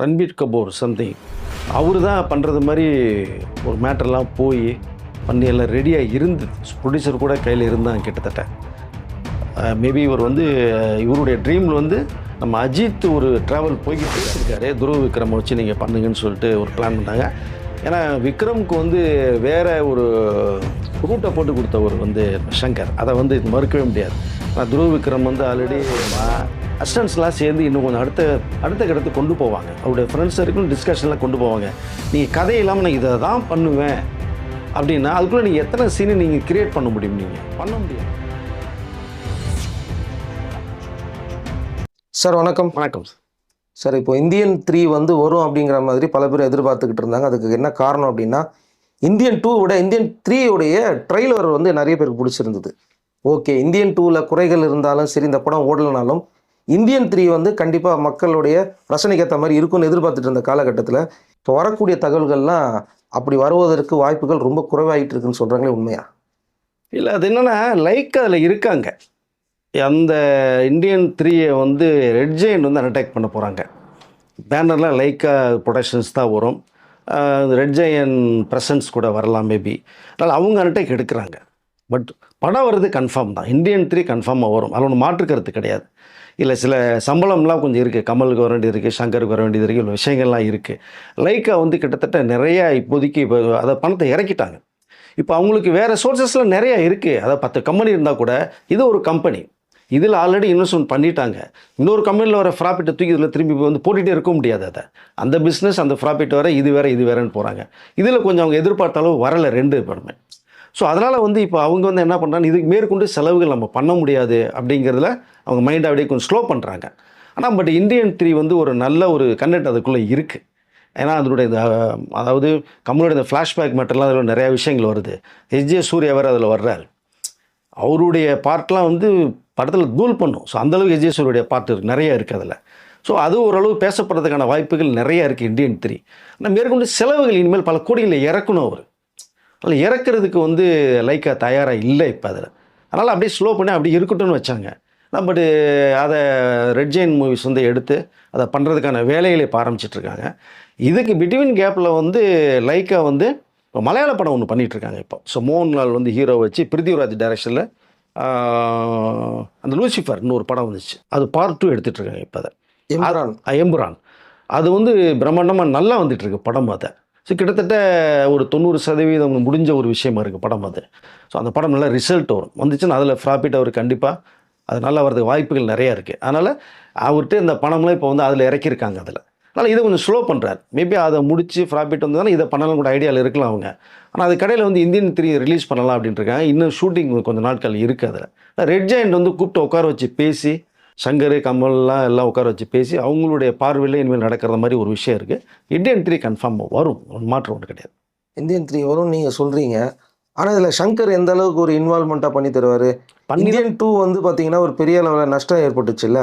Ranbir Kapoor something அவர் தான் பண்ணுறது மாதிரி ஒரு மேட்டர்லாம் போய் பண்ணி எல்லாம் ரெடியாக இருந்தது ப்ரொடியூசர் கூட கையில் இருந்தாங்க கிட்டத்தட்ட. மேபி இவர் வந்து இவருடைய ட்ரீமில் வந்து நம்ம அஜித் ஒரு ட்ராவல் போய்கிட்டு இருக்காரு. துருவ விக்ரமை வச்சு நீங்கள் பண்ணுங்கன்னு சொல்லிட்டு ஒரு பிளான் பண்ணாங்க. ஏன்னா விக்ரமுக்கு வந்து வேற ஒரு ரூட்டை போட்டு கொடுத்தவர் வந்து சங்கர். அதை வந்து இது மறுக்கவே முடியாது. ஆனால் துருவ விக்ரம் வந்து ஆல்ரெடி அசிஸ்டன்ஸ்லாம் சேர்ந்து இன்னும் கொஞ்சம் அடுத்த அடுத்த கட்டத்துக்கு கொண்டு போவாங்க. அவருடைய ஃப்ரெண்ட்ஸ் வரைக்கும் டிஸ்கஷன்லாம் கொண்டு போவாங்க. நீங்கள் கதை இல்லாமல் நான் இதை தான் பண்ணுவேன் அப்படின்னா அதுக்குள்ளே நீங்கள் எத்தனை சீனை நீங்கள் கிரியேட் பண்ண முடியும் நீங்கள் பண்ண முடியும் சார் வணக்கம். வணக்கம் சார் சார் இப்போ இந்தியன் த்ரீ வந்து வரும் அப்படிங்கிற மாதிரி பல பேர் எதிர்பார்த்துக்கிட்டு இருந்தாங்க. அதுக்கு என்ன காரணம் அப்படின்னா இந்தியன் டூ விட இந்தியன் த்ரீயோடைய ட்ரெய்லர் வந்து நிறைய பேருக்கு பிடிச்சிருந்தது. ஓகே இந்தியன் டூவில் குறைகள் இருந்தாலும் சரி இந்த படம் ஓடலைனாலும் இந்தியன் த்ரீ வந்து கண்டிப்பாக மக்களுடைய ரசனைக்கேற்ற மாதிரி இருக்கும்னு எதிர்பார்த்துட்டு இருந்த காலகட்டத்தில் இப்போ வரக்கூடிய தகவல்கள்லாம் அப்படி வருவதற்கு வாய்ப்புகள் ரொம்ப குறைவாகிட்டு இருக்குன்னு சொல்கிறாங்களே உண்மையா? இல்லை அது என்னென்னா லைக் அதில் இருக்காங்க. அந்த இந்தியன் த்ரீயை வந்து ரெட் ஜெயின் வந்து அனடேக் பண்ண போகிறாங்க பேனர்லாம் லைக்கா ப்ரொடக்ஷன்ஸ் தான் வரும். ரெட் ஜெயன் ப்ரெசன்ஸ் கூட வரலாம் மேபி அதனால் அவங்க அனடேக் எடுக்கிறாங்க. பட் படம் வர்றது கன்ஃபார்ம் தான். இந்தியன் த்ரீ கன்ஃபார்மாக வரும். அதில் ஒன்று மாற்று கருத்து கிடையாது. இல்லை சில சம்பளம்லாம் கொஞ்சம் இருக்குது கமலுக்கு வர வேண்டியது இருக்குது சங்கருக்கு வர வேண்டியது இருக்குது இவ்வளோ விஷயங்கள்லாம் இருக்குது லைக்கா வந்து கிட்டத்தட்ட நிறையா இப்போதைக்கு இப்போ அதை பணத்தை இறக்கிட்டாங்க. இப்போ அவங்களுக்கு வேறு சோர்சஸில் நிறையா இருக்குது அதாவது பத்து கம்பெனி இருந்தால் கூட இது ஒரு கம்பெனி இதில் ஆல்ரெடி இன்வெஸ்ட்மெண்ட் பண்ணிட்டாங்க. இன்னொரு கம்பெனியில் வர ப்ராஃபிட்டை தூக்கி இதில் திரும்பி வந்து போட்டுகிட்டே இருக்க முடியாது அதை. அந்த பிஸ்னஸ் அந்த ப்ராஃபிட் வர இது வேறு இது வேறன்னு போகிறாங்க இதில் கொஞ்சம் அவங்க எதிர்பார்த்த அளவு வரலை ரெண்டு படமே. ஸோ அதனால் வந்து இப்போ அவங்க வந்து என்ன பண்ணுறாங்க இதுக்கு மேற்கொண்டு செலவுகள் நம்ம பண்ண முடியாது அப்படிங்கிறதுல அவங்க மைண்டை அப்படியே கொஞ்சம் ஸ்லோ பண்ணுறாங்க ஆனால் பட் இந்தியன் த்ரீ வந்து ஒரு நல்ல ஒரு கண்டென்ட் அதுக்குள்ளே இருக்குது ஏன்னா அதனுடைய இந்த அதாவது கமலோட இந்த ஃப்ளாஷ்பேக் மட்டும்லாம் அதில் நிறையா விஷயங்கள் வருது. எஸ்ஜே சூர்யா வேறு அதில் வர்றாரு. அவருடைய பார்ட்லாம் வந்து படத்தில் தூள் பண்ணும். ஸோ அந்தளவுக்கு எஸ்ஜே சூரியுடைய பார்ட் இருக்குது நிறைய இருக்குது அதில். ஸோ அது ஓரளவு பேசப்படுறதுக்கான வாய்ப்புகள் நிறைய இருக்குது இந்தியன் த்ரீ ஆனால் மேற்கொண்டு செலவுகள் இனிமேல் பல கோடிகளில் இறக்கணும் அவர். அதில் இறக்குறதுக்கு வந்து லைக்கா தயாராக இல்லை இப்போ அதில். அதனால் அப்படியே ஸ்லோ பண்ணி அப்படி இருக்கட்டும்னு வச்சாங்க. பட்டு அதை ரெட் ஜெயின் மூவிஸ் வந்து எடுத்து அதை பண்ணுறதுக்கான வேலைகளை இப்போ ஆரம்பிச்சிட்ருக்காங்க இதுக்கு பிட்வீன் கேப்பில் வந்து லைக்கா வந்து இப்போ மலையாள படம் ஒன்று பண்ணிகிட்ருக்காங்க இப்போ. ஸோ மோகன்லால் வந்து ஹீரோ வச்சு பிருத்திவிராஜ் டைரக்ஷனில் அந்த லூசிஃபர்னு ஒரு படம் வந்துச்சு. அது பார்ட் டூ எடுத்துகிட்ருக்காங்க இப்போ அதை. எம்புரான். அது வந்து பிரம்மாண்டமாக நல்லா வந்துட்டு இருக்கு படம் அதை. ஸோ கிட்டத்தட்ட ஒரு தொண்ணூறு சதவீதம் முடிஞ்ச ஒரு விஷயமா இருக்குது படம் அது. ஸோ அந்த படம் நல்லா ரிசல்ட் வரும். வந்துச்சுன்னா அதில் ப்ராஃபிட் அவர் கண்டிப்பாக அது நல்லா வரதுக்கு வாய்ப்புகள் நிறையா இருக்குது அதனால் அவர்கிட்ட இந்த பணம்லாம் இப்போ வந்து அதில் இறக்கியிருக்காங்க அதில். அதனால் இதை கொஞ்சம் ஸ்லோ பண்ணுறாரு மேபி அதை முடிச்சு ப்ராஃபிட் வந்ததுனா இதை பண்ணலாம் கூட ஐடியாவில் இருக்கலாம் அவங்க. ஆனால் அது கடையில் வந்து இந்தியன் த்ரீ ரிலீஸ் பண்ணலாம் அப்படின்ட்டு இருக்காங்க. இன்னும் ஷூட்டிங் கொஞ்சம் நாட்கள் இருக்குது அதில். ரெட் ஜாயின் வந்து கூப்பிட்டு உட்கார வச்சு பேசி சங்கர் கமல்லாம் எல்லாம் உட்கார வச்சு பேசி அவங்களுடைய பார்வையில் இனிமேல் நடக்கிற மாதிரி ஒரு விஷயம் இருக்குது இந்தியன் த்ரீ கன்ஃபார்ம் வரும். ஒரு மாற்றம் ஒன்று கிடையாது. இந்தியன் த்ரீ வரும் நீங்கள் சொல்கிறீங்க ஆனால் இதில் சங்கர் எந்த அளவுக்கு ஒரு இன்வால்மெண்ட்டாக பண்ணி தருவார்? இந்தியன் டூ வந்து பார்த்தீங்கன்னா ஒரு பெரிய அளவில் நஷ்டம் ஏற்பட்டுச்சுல்ல?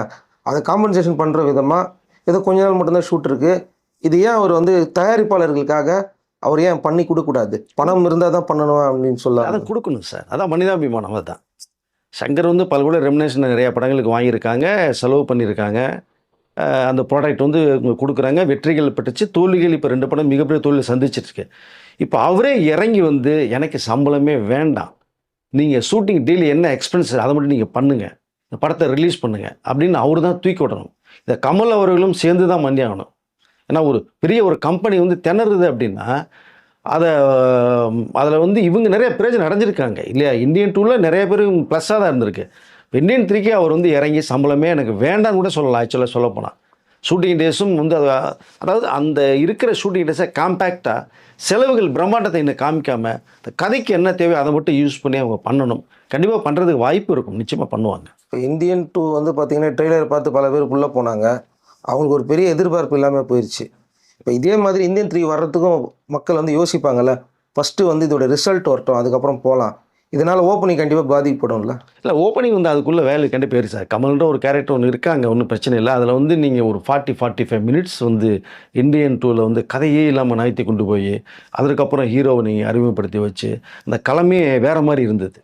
அதை காம்பன்சேஷன் பண்ணுற விதமாக ஏதோ கொஞ்ச நாள் மட்டும்தான் ஷூட் இருக்குது இது ஏன் அவர் வந்து தயாரிப்பாளர்களுக்காக அவர் ஏன் பண்ணி கொடுக்கக்கூடாது? பணம் இருந்தால் தான் பண்ணணும் அப்படின்னு அதை சொல்ல கொடுக்கணும் சார். அதான் மனிதாபிமானம் அதுதான். சங்கர் வந்து பல கூட ரெமினேஷன் நிறையா படங்களுக்கு வாங்கியிருக்காங்க செலவு பண்ணியிருக்காங்க. அந்த ப்ராடக்ட் வந்து கொடுக்குறாங்க. வெற்றிகள் பெற்றுச்சு. தோல்விகள் இப்போ ரெண்டு படம் மிகப்பெரிய தோல்வி சந்திச்சிட்ருக்கு. இப்போ அவரே இறங்கி வந்து எனக்கு சம்பளமே வேண்டாம். நீங்கள் ஷூட்டிங் டெய்லி என்ன எக்ஸ்பென்ஸ் அதை மட்டும் நீங்கள் பண்ணுங்கள் இந்த படத்தை ரிலீஸ் பண்ணுங்கள் அப்படின்னு அவர் தான் தூக்கி விடணும். இந்த கமல் அவர்களும் சேர்ந்து தான் மண்டி ஆகணும் ஏன்னா ஒரு பெரிய ஒரு கம்பெனி வந்து திணறுது அப்படின்னா அதை அதில் வந்து இவங்க நிறைய பிரச்சனை அடைஞ்சிருக்காங்க. இல்லையா? இந்தியன் டூவில் நிறைய பேர் ப்ளஸ்ஸாக தான் இருந்திருக்கு. இந்தியன் த்ரீக்கே அவர் வந்து இறங்கி சம்பளமே எனக்கு வேண்டாம்னு கூட சொல்லலாம் ஆக்சுவலாக சொல்லப்போனால் ஷூட்டிங் டேஸும் வந்து அது அதாவது அந்த இருக்கிற ஷூட்டிங் டேஸை காம்பேக்டாக செலவுகள் பிரம்மாண்டத்தை இன்னும் காமிக்காமல் இந்த கதைக்கு என்ன தேவையோ அதை மட்டும் யூஸ் பண்ணி அவங்க பண்ணணும். கண்டிப்பாக பண்ணுறதுக்கு வாய்ப்பு இருக்கும். நிச்சயமாக பண்ணுவாங்க. இப்போ இந்தியன் டூ வந்து பார்த்திங்கன்னா ட்ரெய்லர் பார்த்து பல பேர் உள்ளே போனாங்க. அவங்களுக்கு ஒரு பெரிய எதிர்பார்ப்பு இல்லாமல் போயிடுச்சு இப்போ இதே மாதிரி இந்தியன் த்ரீ வர்றதுக்கும் மக்கள் வந்து யோசிப்பாங்கல்ல ஃபஸ்ட்டு வந்து இதோட ரிசல்ட் வரட்டும் அதுக்கப்புறம் போகலாம் இதனால் ஓப்பனிங் கண்டிப்பாக பாதிக்கப்படும்ல. இல்லை ஓப்பனிங் வந்து அதுக்குள்ளே வேலை கண்டிப்பாக பேர் சார். கமல்ன்ற ஒரு கேரக்டர் ஒன்று இருக்காங்க ஒன்றும் பிரச்சனை இல்லை. அதில் வந்து நீங்கள் ஒரு ஃபார்ட்டி ஃபார்ட்டி ஃபைவ் மினிட்ஸ் வந்து இந்தியன் டூவில் வந்து கதையே இல்லாமல் நாய்த்தி கொண்டு போய் அதற்கப்புறம் ஹீரோவை நீங்கள் அறிமுகப்படுத்தி வச்சு அந்த களமே வேறு மாதிரி இருந்தது.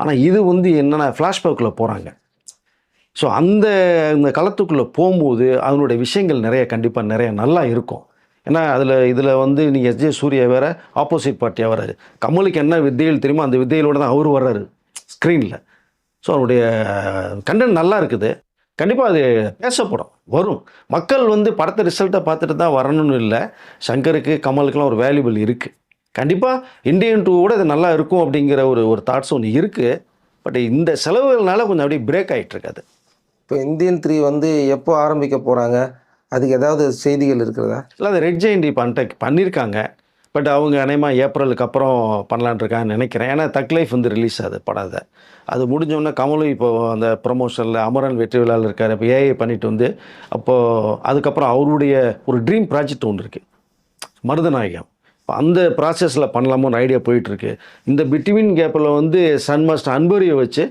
ஆனால் இது வந்து என்னென்னா ஃப்ளாஷ்பேக்கில் போகிறாங்க ஸோ அந்த இந்த களத்துக்குள்ளே போகும்போது அதனுடைய விஷயங்கள் நிறைய கண்டிப்பாக நிறைய நல்லா இருக்கும். ஏன்னா அதில் இதில் வந்து நீங்கள் எஸ்ஜே சூர்யா வேறு ஆப்போசிட் பார்ட்டியாக வர்றாரு. கமலுக்கு என்ன வித்தைகள் தெரியுமோ அந்த வித்தைகளோட தான் அவர் வர்றாரு. ஸ்க்ரீனில் ஸோ அவருடைய கண்டென்ட் நல்லா இருக்குது. கண்டிப்பாக அது பேசப்படும். வரும். மக்கள் வந்து படத்தை ரிசல்ட்டை பார்த்துட்டு தான் வரணும்னு இல்லை. சங்கருக்கு கமலுக்கெல்லாம் ஒரு வேல்யூபிள் இருக்குது கண்டிப்பாக இந்தியன் டூவோட இது நல்லா இருக்கும் அப்படிங்கிற ஒரு ஒரு தாட்ஸ் ஒன்று இருக்குது பட் இந்த செலவுகள்னால கொஞ்சம் அப்படியே பிரேக் ஆகிட்டுருக்காது இப்போ இந்தியன் த்ரீ வந்து எப்போ ஆரம்பிக்க போகிறாங்க அதுக்கு ஏதாவது செய்திகள் இருக்கிறதா? இல்லை அது ரெட் ஜெயின்ட் பண்ணிட்டு பண்ணியிருக்காங்க பட் அவங்க அனைமா ஏப்ரலுக்கு அப்புறம் பண்ணலான்னு இருக்காங்கன்னு நினைக்கிறேன். ஏன்னா தக் லைஃப் வந்து ரிலீஸ் ஆகுது படாத அது. முடிஞ்சோடனே கமலும் இப்போ அந்த ப்ரொமோஷனில் அமரன் வெற்றி விழாவில் இருக்கார். இப்போ ஏஐ பண்ணிட்டு வந்து அப்போது அதுக்கப்புறம் அவருடைய ஒரு ட்ரீம் ப்ராஜெக்ட் ஒன்று இருக்குது மருதநாயகம். இப்போ அந்த ப்ராசஸில் பண்ணலாமோன்னு ஐடியா போயிட்டுருக்கு. இந்த பிட்வீன் கேப்பில் வந்து சன் மாஸ்டர் அன்பரியை வச்சு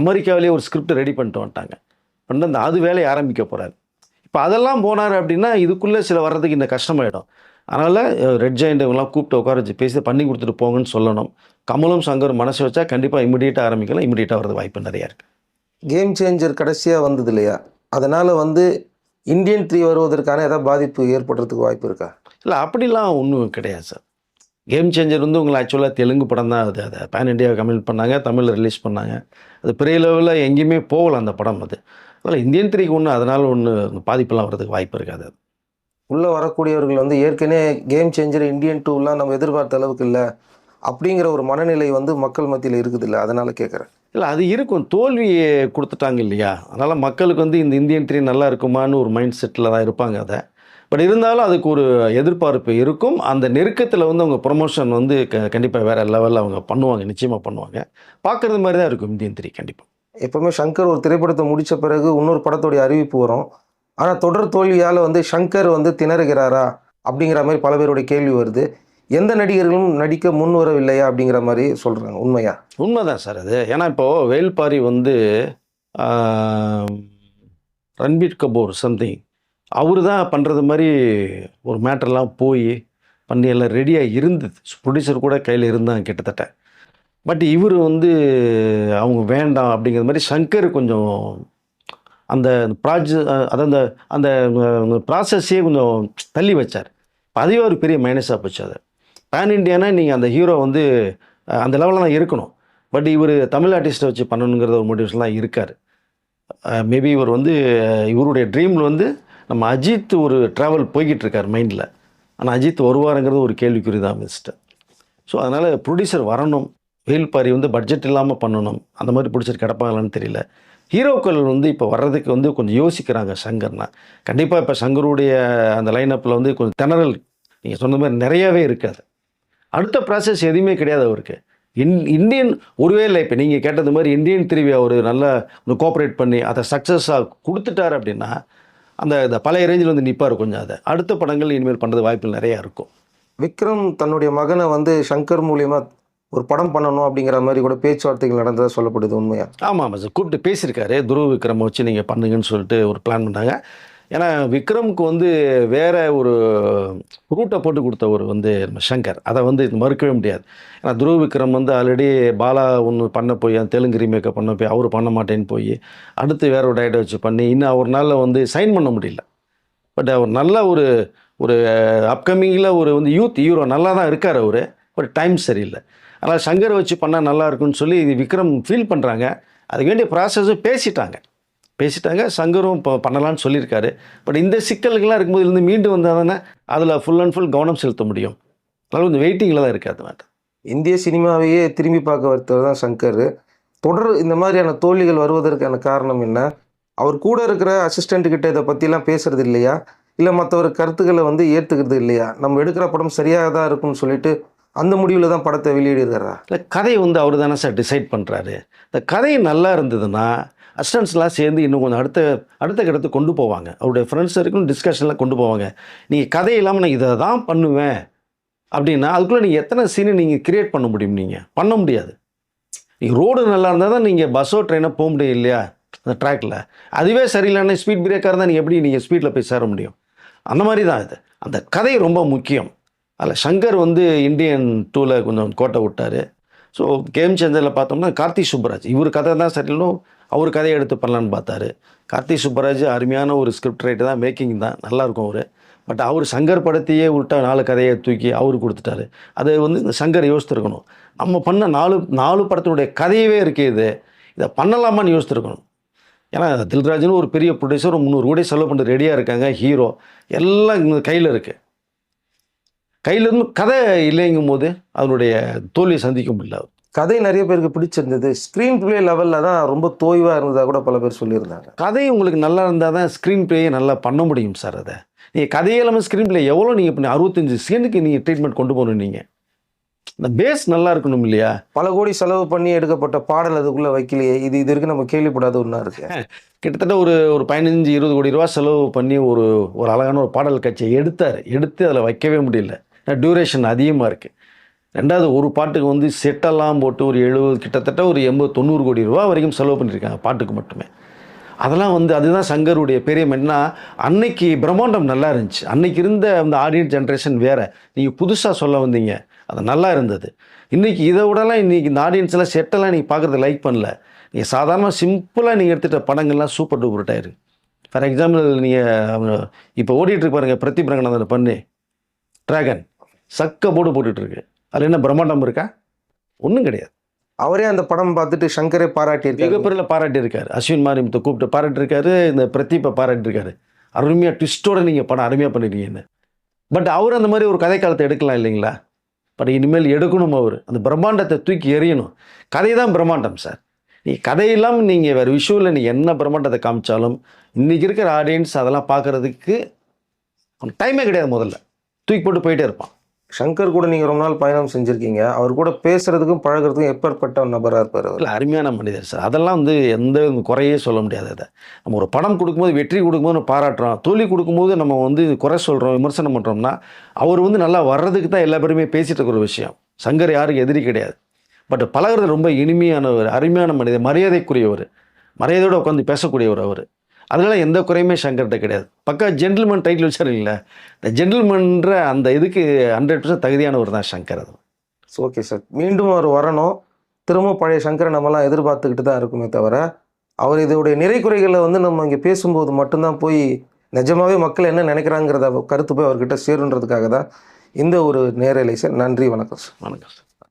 அமெரிக்காவிலேயே ஒரு ஸ்கிரிப்ட் ரெடி பண்ணிட்டு வந்துட்டாங்க. பண்ணி அந்த அது வேலையை ஆரம்பிக்க போகிறாரு இப்போ அதெல்லாம் போனார் அப்படின்னா இதுக்குள்ளே சில வர்றதுக்கு இந்த கஷ்டமாயிடும். அதனால் ரெட் ஜெயிண்ட் இவங்கெல்லாம் கூப்பிட்டு உட்கார வச்சு பேசி பண்ணி கொடுத்துட்டு போங்கன்னு சொல்லணும். கமலும் சங்கரும் மனசு வச்சா கண்டிப்பாக இமிடியேட்டாக ஆரம்பிக்கலாம். இமிடியேட்டாக வரது வாய்ப்பு நிறையா இருக்குது கேம் சேஞ்சர் கடைசியாக வந்தது இல்லையா? அதனால் வந்து இந்தியன் த்ரீ வருவதற்கான ஏதாவது பாதிப்பு ஏற்படுறதுக்கு வாய்ப்பு இருக்கா? இல்லை அப்படிலாம் ஒன்றும் கிடையாது சார். கேம் சேஞ்சர் வந்து உங்களை ஆக்சுவலாக தெலுங்கு படம் தான் அது அதை. பேன் இண்டியா கமெண்ட் பண்ணாங்க தமிழில் ரிலீஸ் பண்ணாங்க. அது பெரிய லெவலில் எங்கேயுமே போகல அந்த படம் அது. அதனால் இந்தியன் த்ரீக்கு ஒன்று அதனால் ஒன்று பாதிப்பெல்லாம் வரதுக்கு வாய்ப்பு இருக்காது உள்ளே வரக்கூடியவர்கள் வந்து ஏற்கனவே கேம் சேஞ்சர் இந்தியன் டூலாம் நம்ம எதிர்பார்த்த அளவுக்கு இல்லை. அப்படிங்கிற ஒரு மனநிலை வந்து மக்கள் மத்தியில் இருக்குது இல்லை அதனால் கேட்குறேன் இல்லை அது இருக்கும். தோல்வியை கொடுத்துட்டாங்க இல்லையா? அதனால் மக்களுக்கு வந்து இந்த இந்தியன் த்ரீ நல்லா இருக்குமான்னு ஒரு மைண்ட் செட்டில் தான் இருப்பாங்க அதை. பட் இருந்தாலும் அதுக்கு ஒரு எதிர்பார்ப்பு இருக்கும். அந்த நெருக்கத்தில் வந்து அவங்க ப்ரொமோஷன் வந்து க கண்டிப்பாக வேறு லெவலில் அவங்க பண்ணுவாங்க நிச்சயமாக பண்ணுவாங்க. பார்க்குறது மாதிரி தான் இருக்கும் இந்தியன் த்ரீ கண்டிப்பாக எப்போவுமே சங்கர் ஒரு திரைப்படத்தை முடித்த பிறகு இன்னொரு படத்துடைய அறிவிப்பு வரும். ஆனால் தொடர் தோல்வியால் வந்து சங்கர் வந்து திணறுகிறாரா அப்படிங்கிற மாதிரி பல பேருடைய கேள்வி வருது. எந்த நடிகர்களும் நடிக்க முன் வரவில்லையா அப்படிங்கிற மாதிரி சொல்கிறாங்க உண்மையா? உண்மைதான் சார் அது. ஏன்னா இப்போது வேல்பாரி வந்து ரன்பீர் கபூர் சம்திங் அவர் தான் பண்ணுறது மாதிரி ஒரு மேட்டர்லாம் போய் பண்ணி எல்லாம் ரெடியாக இருந்தது. ப்ரொடியூசர் கூட கையில் இருந்தாங்க கிட்டத்தட்ட. பட் இவர் வந்து அவங்க வேண்டாம் அப்படிங்கிற மாதிரி சங்கர் கொஞ்சம் அந்த ப்ராஜ அதாவது அந்த அந்த ப்ராசஸையே கொஞ்சம் தள்ளி வச்சார். அதுவே ஒரு பெரிய மைனஸாக போச்சு அது. பேன் இண்டியானா நீங்கள் அந்த ஹீரோ வந்து அந்த லெவலில் தான் இருக்கணும். பட் இவர் தமிழ் ஆர்டிஸ்ட்டை வச்சு பண்ணணுங்கிற ஒரு மோட்டிவேஷன்லாம் இருக்கார். மேபி இவர் வந்து இவருடைய ட்ரீமில் வந்து நம்ம அஜித் ஒரு ட்ராவல் போய்கிட்டு இருக்கார் மைண்டில் ஆனால் அஜித் வருவாருங்கிறது ஒரு கேள்விக்குறி தான் மிஸ்டர் ஸோ அதனால் ப்ரொடியூசர் வரணும். வேல்பாரி வந்து பட்ஜெட் இல்லாமல் பண்ணணும். அந்த மாதிரி பிடிச்சிட்டு கிடப்பாங்களான்னு தெரியல. ஹீரோக்கள் வந்து இப்போ வர்றதுக்கு வந்து கொஞ்சம் யோசிக்கிறாங்க சங்கர்னா. கண்டிப்பாக இப்போ சங்கருடைய அந்த லைனப்பில் வந்து கொஞ்சம் திணறல். நீங்கள் சொன்ன மாதிரி நிறையாவே இருக்காது. அடுத்த ப்ராசஸ் எதுவுமே கிடையாது அவருக்கு. இன் இந்தியன் ஒருவேளை இப்போ நீங்கள் கேட்டது மாதிரி இந்தியன் திருவி அவர் நல்லா கோஆப்ரேட் பண்ணி அதை சக்ஸஸாக கொடுத்துட்டார் அப்படின்னா அந்த இந்த பழைய ரேஞ்சில் வந்து நிற்பார் கொஞ்சம் அதை. அடுத்த படங்கள் இனிமேல் பண்ணுறது வாய்ப்புகள் நிறையா இருக்கும். விக்ரம் தன்னுடைய மகனை வந்து சங்கர் மூலியமாக ஒரு படம் பண்ணணும் அப்படிங்கிற மாதிரி கூட பேச்சுவார்த்தைகள் நடந்ததாக சொல்லப்படுது உண்மையா? ஆமாம் ஆமாம் சார். கூப்பிட்டு பேசியிருக்காரு. துருவ விக்ரம் வச்சு நீங்கள் பண்ணுங்கன்னு சொல்லிட்டு ஒரு பிளான் பண்ணாங்க. ஏன்னா விக்ரமுக்கு வந்து வேற ஒரு ரூட்டை போட்டு கொடுத்தவர் வந்து நம்ம சங்கர். அதை வந்து மறுக்கவே முடியாது. ஏன்னா துருவ விக்ரம் வந்து ஆல்ரெடி பாலா ஒன்று பண்ண போய் அந்த தெலுங்கு ரீமேக்கை பண்ண போய் அவர் பண்ண மாட்டேன்னு போய் அடுத்து வேற ஒரு டயட்டை வச்சு பண்ணி இன்னும் அவர்னால வந்து சைன் பண்ண முடியல. பட் அவர் நல்ல ஒரு ஒரு அப்கமிங்கில் ஒரு வந்து யூத் ஹீரோ நல்லா தான் இருக்கார் அவர். பட் டைம் சரியில்லை. அதனால் சங்கரை வச்சு பண்ணால் நல்லா இருக்கும்னு சொல்லி இது விக்ரம் ஃபீல் பண்ணுறாங்க அதுக்கு வேண்டிய ப்ராசஸும் பேசிட்டாங்க. பேசிட்டாங்க சங்கரும் இப்போ பண்ணலான்னு சொல்லியிருக்காரு. பட் இந்த சிக்கல்கள்லாம் இருக்கும்போது இருந்து மீண்டு வந்தால் தானே அதில் ஃபுல் அண்ட் ஃபுல் கவனம் செலுத்த முடியும். அதனால் கொஞ்சம் வெயிட்டிங்கில் தான் இருக்காது மேட்டர் இந்திய சினிமாவையே திரும்பி பார்க்க வருத்தவர் தான் சங்கர். தொடர் இந்த மாதிரியான தோல்விகள் வருவதற்கான காரணம் என்ன? அவர் கூட இருக்கிற அசிஸ்டண்ட்டுக்கிட்ட இதை பற்றிலாம் பேசுறது இல்லையா? இல்லை மற்றவர் கருத்துக்களை வந்து ஏற்றுக்கிறது இல்லையா? நம்ம எடுக்கிற படம் சரியாக தான் இருக்கும்னு சொல்லிட்டு அந்த முடிவில் தான் படத்தை வெளியிடுறாரா? இல்லை கதை வந்து அவர் தானே சார் டிசைட் பண்ணுறாரு இந்த கதை நல்லா இருந்ததுன்னா அசிஸ்டன்ஸ்லாம் சேர்ந்து இன்னும் கொஞ்சம் அடுத்த அடுத்த கட்டத்துக்கு கொண்டு போவாங்க. அவருடைய ஃப்ரெண்ட்ஸ் வரைக்கும் டிஸ்கஷன்லாம் கொண்டு போவாங்க. நீங்கள் கதை இல்லாமல் நான் இதை தான் பண்ணுவேன். அப்படின்னா அதுக்குள்ளே நீங்கள் எத்தனை சீனை நீங்கள் கிரியேட் பண்ண முடியும் நீங்கள் பண்ண முடியாது. நீங்கள் ரோடு நல்லா இருந்தால் தான் நீங்கள் பஸ்ஸோ ட்ரெயினோ போக முடியும் இல்லையா? அந்த ட்ராக்கில் அதுவே சரியில்லைன்னா ஸ்பீட் பிரேக்காக இருந்தால் நீங்கள் எப்படி நீங்கள் ஸ்பீடில் போய் சேர முடியும்? அந்த மாதிரி தான் இது. அந்த கதை ரொம்ப முக்கியம். அதில் சங்கர் வந்து இந்தியன் டூவில் கொஞ்சம் கோட்டை விட்டார். ஸோ கேம் சேஞ்சரில் பார்த்தோம்னா கார்த்தி சுப்ராஜ் இவர் கதை தான் சரியில்லும் அவர் கதையை எடுத்து பண்ணலான்னு பார்த்தாரு. கார்த்தி சுப்பராஜ் அருமையான ஒரு ஸ்கிரிப்ட் ரைட்டு தான் மேக்கிங் தான் நல்லாயிருக்கும் அவர். பட் அவர் சங்கர் படத்தையே விட்ட நாலு கதையை தூக்கி அவர் கொடுத்துட்டாரு. அதை வந்து இந்த சங்கர் யோசித்திருக்கணும். நம்ம பண்ண நாலு நாலு படத்தினுடைய கதையவே இருக்கே இது. இதை பண்ணலாமான்னு யோசித்திருக்கணும். ஏன்னா தில்ராஜுன்னு ஒரு பெரிய ப்ரொடியூசர் முந்நூறு கோடி செலவு பண்ணி ரெடியாக இருக்காங்க ஹீரோ எல்லாம் இந்த கையில் இருக்குது கையில் இருந்து கதை இல்லைங்கும் போது அதனுடைய தோல்வியை சந்திக்க முடியல. கதை நிறைய பேருக்கு பிடிச்சிருந்தது. ஸ்க்ரீன் பிளே லெவலில் தான் ரொம்ப தோய்வாக இருந்ததா கூட பல பேர் சொல்லியிருந்தாங்க. கதை உங்களுக்கு நல்லா இருந்தால் தான் ஸ்க்ரீன் ப்ளேயை நல்லா பண்ண முடியும் சார் அதை. நீங்கள் கதையே இல்லாமல் ஸ்க்ரீன் ப்ளே எவ்வளோ நீங்கள் பண்ணி அறுபத்தஞ்சு செகண்டுக்கு நீங்கள் ட்ரீட்மெண்ட் கொண்டு போகணும் நீங்கள் இந்த பேஸ் நல்லா இருக்கணும் இல்லையா? பல கோடி செலவு பண்ணி எடுக்கப்பட்ட பாடல் அதுக்குள்ளே வைக்கலையே. இது இது வரைக்கும் நம்ம கேள்விப்படாத ஒன்றா இருக்கு. கிட்டத்தட்ட ஒரு ஒரு பதினஞ்சு இருபது கோடி ரூபா செலவு பண்ணி ஒரு ஒரு அழகான ஒரு பாடல் காட்சியை எடுத்தார். எடுத்து அதில் வைக்கவே முடியல. டியூரேஷன் அதிகமாக இருக்குது ரெண்டாவது ஒரு பாட்டுக்கு வந்து செட்டெல்லாம் போட்டு ஒரு எழுபது கிட்டத்தட்ட ஒரு எண்பது தொண்ணூறு கோடி ரூபா வரைக்கும் செலவு பண்ணியிருக்காங்க பாட்டுக்கு மட்டுமே. அதெல்லாம் வந்து அதுதான் சங்கருடைய பெரிய மென்னா அன்னைக்கு பிரம்மாண்டம் நல்லா இருந்துச்சு. அன்னைக்கு இருந்த அந்த ஆடியன்ஸ் ஜென்ரேஷன் வேறு. நீங்கள் புதுசாக சொல்ல வந்தீங்க. அது நல்லா இருந்தது. இன்றைக்கி இதை விடலாம் இன்றைக்கி இந்த ஆடியன்ஸ்லாம் செட்டெல்லாம் நீங்கள் பார்க்குறது லைக் பண்ணல. நீங்கள் சாதாரணமாக சிம்பிளாக நீங்கள் எடுத்துகிட்ட படங்கள்லாம் சூப்பர் டூப்பர் ஆயிருக்கு ஃபார் எக்ஸாம்பிள் நீங்கள் இப்போ ஓடிட்டுருக்கு பாருங்கள் பிரதீப் ரங்கநாதன் பண்ணி. ட்ராகன் சக்க போட்டு போட்டுட்டு இருக்கு அதில் என்ன பிரம்மாண்டம் இருக்கா? ஒன்றும் கிடையாது. அவரே அந்த படம் பார்த்துட்டு சங்கரே பாராட்டியிருக்காரு. மிகப்பெரிய பாராட்டியிருக்காரு. அஸ்வின் மாரிமுத்தை கூப்பிட்டு பாராட்டியிருக்காரு இந்த பிரதீப்பை பாராட்டியிருக்காரு. அருமையாக ட்விஸ்டோட நீங்கள் படம் அருமையாக பண்ணிருக்கீங்கன்னு பட் அவர் அந்த மாதிரி ஒரு கதை காலத்தை எடுக்கலாம் இல்லைங்களா? பட் இனிமேல் எடுக்கணும் அவர். அந்த பிரம்மாண்டத்தை தூக்கி எறியணும். கதை தான் பிரம்மாண்டம் சார் நீ கதையெல்லாம் நீங்கள் வேறு விஷுவலில் நீங்கள் என்ன பிரம்மாண்டத்தை காமிச்சாலும் இன்றைக்கி இருக்கிற ஆடியன்ஸ் அதெல்லாம் பார்க்குறதுக்கு டைமே கிடையாது முதல்ல. தூக்கி போட்டு போயிட்டே இருப்பான். சங்கர் கூட நீங்கள் ரொம்ப நாள் பயணம் செஞ்சுருக்கீங்க. அவர் கூட பேசுகிறதுக்கும் பழகுறதுக்கும் எப்பேற்பட்ட நபராக இருப்பார் இல்லை அருமையான மனிதர் சார். அதெல்லாம் வந்து எந்த குறையே சொல்ல முடியாது அதை. நம்ம ஒரு படம் கொடுக்கும்போது வெற்றி கொடுக்கும்போது நம்ம பாராட்டுறோம். தோல்வி கொடுக்கும்போது நம்ம வந்து குறை சொல்கிறோம் விமர்சனம் பண்ணுறோம்னா அவர் வந்து நல்லா வர்றதுக்கு தான் எல்லா பேருமே பேசிகிட்டு இருக்கிற ஒரு விஷயம். சங்கர் யாருக்கு எதிரி கிடையாது. பட் பழகுறது ரொம்ப இனிமையானவர் அருமையான மனிதர் மரியாதைக்குரியவர். மரியாதையோடு உட்காந்து பேசக்கூடியவர் அவர். அதனால் எந்த குறையுமே சங்கர்கிட்ட கிடையாது. பக்கா ஜென்டில்மேன் டைட்டில் வச்சாருங்களா இந்த ஜென்டில்மேன்ற அந்த இதுக்கு ஹண்ட்ரட் பர்சன்ட் தகுதியானவர் தான் சங்கர் அது. ஓகே சார் மீண்டும் அவர் வரணும். திரும்ப பழைய சங்கரை நம்மலாம் எதிர்பார்த்துக்கிட்டு தான் இருக்குமே தவிர அவர் இதோடைய நிறை குறைகளை வந்து நம்ம இங்கே பேசும்போது மட்டும்தான் போய் நிஜமாவே மக்கள் என்ன நினைக்கிறாங்கிறத கருத்து போய் அவர்கிட்ட சேருன்றதுக்காக தான் இந்த ஒரு நேரலை சார் நன்றி வணக்கம் சார் வணக்கம் சார்